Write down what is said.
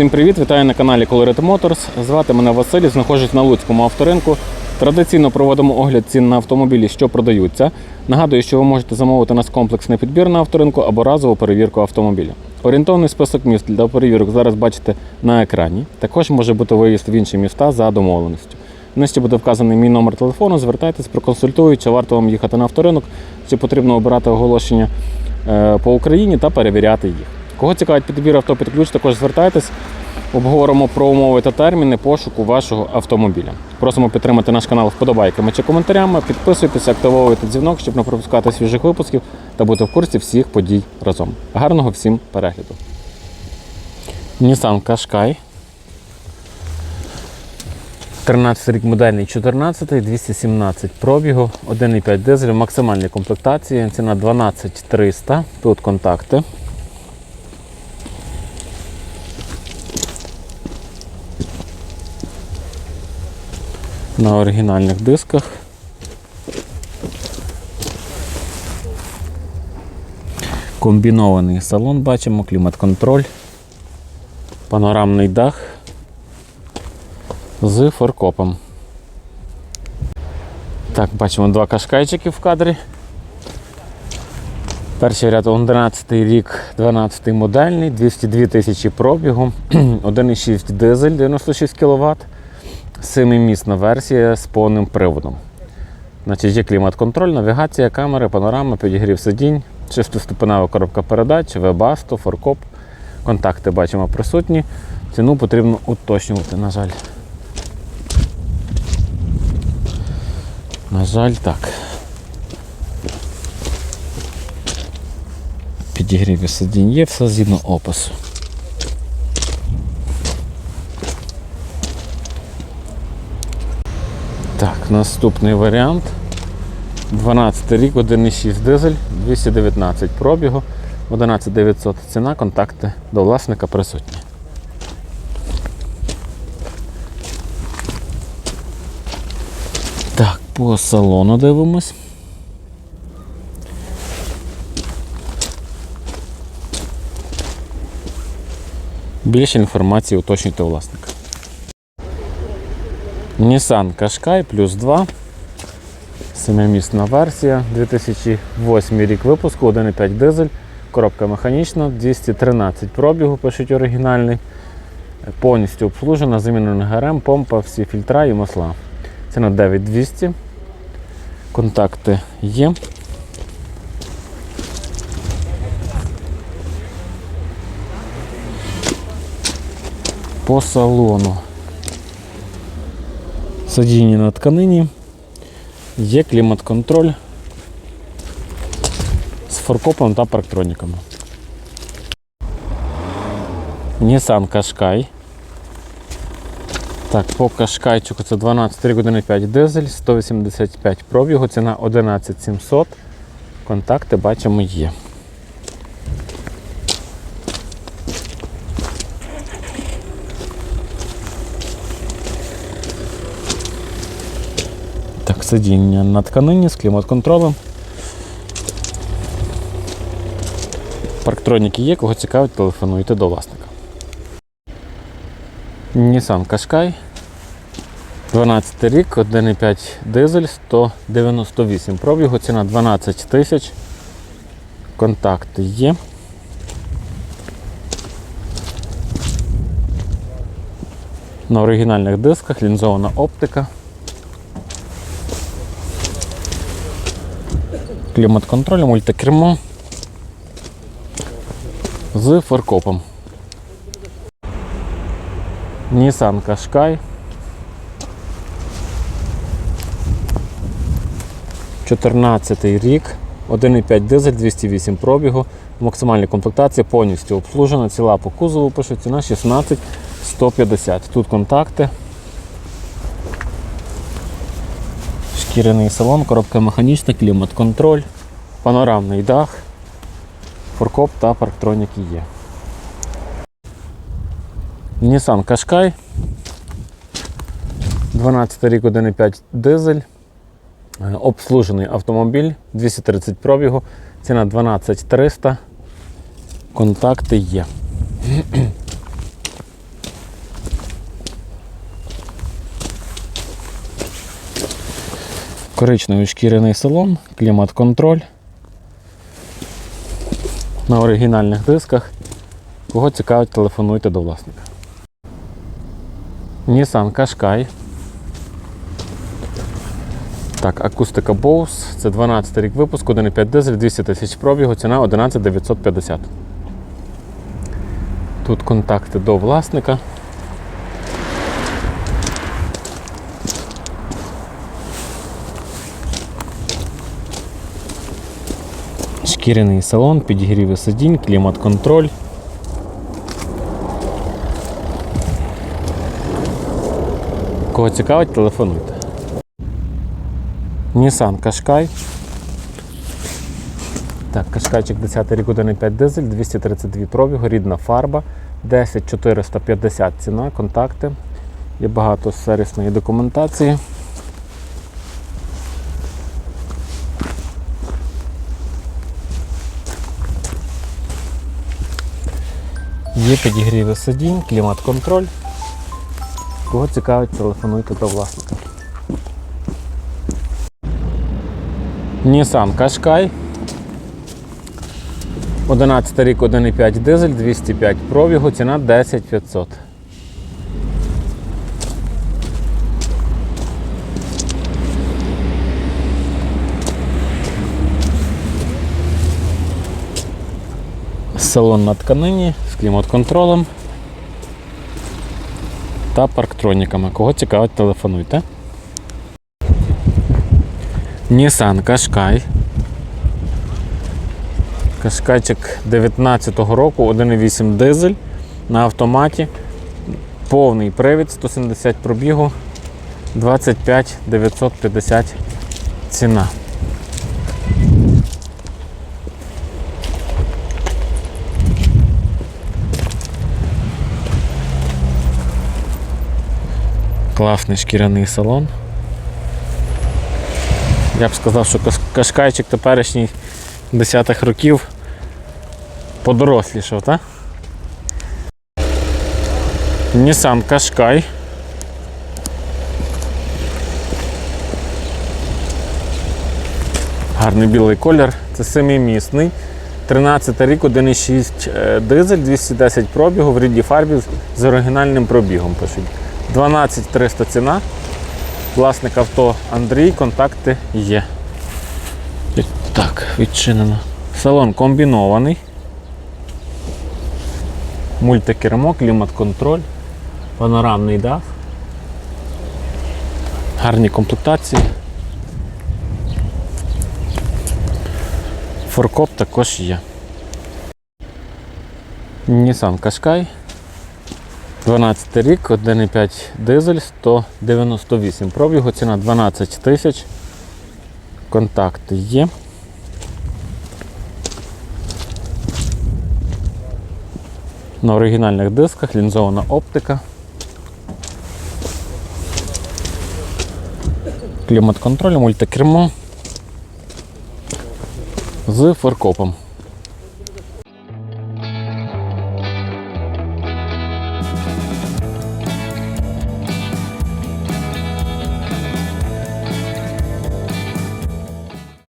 Всім привіт! Вітаю на каналі Colorit Motors. Звати мене Василь, знаходжусь на Луцькому авторинку. Традиційно проводимо огляд цін на автомобілі, що продаються. Нагадую, що ви можете замовити нас комплексний підбір на авторинку або разову перевірку автомобіля. Орієнтовний список міст для перевірок зараз бачите на екрані. Також може бути виїзд в інші міста за домовленістю. Нижче буде вказаний мій номер телефону. Звертайтесь, проконсультують, чи варто вам їхати на авторинок, чи потрібно обирати оголошення е, по Україні та перевіряти їх. Кого цікавить підбір авто під ключ, також звертайтесь. Обговоримо про умови та терміни пошуку вашого автомобіля. Просимо підтримати наш канал вподобайками чи коментарями. Підписуйтесь, активовуйте дзвінок, щоб не пропускати свіжих випусків та бути в курсі всіх подій разом. Гарного всім перегляду. Nissan Qashqai. 13 рік модельний 14, 217 пробігу, 1,5 дизель, в максимальній комплектації, ціна 12300. Тут контакти. На оригінальних дисках. Комбінований салон бачимо, клімат-контроль, панорамний дах з форкопом. Так, бачимо два кашкайчики в кадрі. Перший ряд 11 рік, 12 модельний, 202 тисячі пробігу, 1,6 дизель 96 кВт, 7-місна версія з повним приводом. Значить, Є клімат-контроль, навігація, камери, панорама, підігрів сидінь, шестиступенева коробка передач, вебасто, форкоп. Контакти бачимо присутні. Ціну потрібно уточнювати, на жаль. На жаль, так. Підігріві сидінь є, все згідно опису. Так, наступний варіант. 12 рік, 1,6 дизель, 219 пробігу, 11900 ціна, контакти до власника присутні. Так, по салону дивимось. Більше інформації уточнюйте власника. Nissan Qashqai плюс 2. Семимісна версія, 2008 рік випуску, 1,5 дизель, коробка механічна, 213 пробігу, пишуть оригінальний. Повністю обслужена, замінена ГРМ, помпа, всі фільтра і масла. Ціна 9200. Контакти є. По салону. Сидіння на тканині. Є клімат-контроль з форкопом та парктроніками. Nissan Qashqai. Так, по Кашкайчику це 12 години 5 дизель, 185 пробігу, ціна 11700. Контакти бачимо є. Так, сидіння на тканині з клімат-контролем. Парктроніки є, кого цікавить, телефонуйте до власника. Nissan Qashqai. 12 рік, 1,5 дизель, 198 пробігу, ціна 12 тисяч. Контакти є. На оригінальних дисках лінзована оптика. Клімат-контроль, з фаркопом. Nissan Qashqai. 14 рік, 1,5 дизель, 208 пробігу, максимальна комплектація повністю обслужена, ціла по кузову пише, ціна 16 150. Тут контакти. Шкіряний салон, коробка механічна, клімат-контроль, панорамний дах, форкоп та парктроніки є. Nissan Qashqai. 12 рік 1,5 дизель. Е, Обслужений автомобіль 230 пробігу. Ціна 12 300. Контакти є. Коричневий шкіряний салон, клімат-контроль. На оригінальних дисках. Кого цікавить, телефонуйте до власника. Nissan Qashqai. Так, акустика Bose. Це 12 рік випуску, 1,5 дизель, 200 тисяч пробігу, ціна 11 950. Тут контакти до власника. Шкіряний салон, підігріви сидінь, клімат-контроль. Кого цікавить, телефонуйте. Nissan Qashqai. Так, Кашкайчик 10 рік 1,5 дизель, 232 пробігу, рідна фарба, 10450 ціна, контакти. Є багато сервісної документації. Є підігріви сидінь, клімат-контроль. Кого цікавить, телефонуйте до власника. Nissan Qashqai. 11 рік 1,5 дизель, 205 пробігу, ціна 10 Салон на тканині з клімат-контролем та парктроніками. Кого цікавить, телефонуйте. Nissan Qashqai. Кашкайчик 19-го року, 1,8 дизель на автоматі. Повний привід, 170 пробігу, 25 950 ціна. Класний шкіряний салон. Я б сказав, що кашкайчик теперішній 10-х років подорослішав, так? Nissan Qashqai. Гарний білий колір. Це семимісний. 13 рік, 1,6 е, дизель, 210 пробігу в рідній фарбі з оригінальним пробігом. Пишуть. 12 300 ціна. Власник авто Андрій, контакти є. Так, відчинено. Салон комбінований. Мультикермо, клімат-контроль, панорамний дах. Гарні комплектації. Форкоп також є. Nissan Qashqai. 12 рік, 1,5 дизель, 198 пробігу, ціна 12 тисяч. Контакти є. На оригінальних дисках лінзована оптика. Клімат-контроль, мультикермо з форкопом.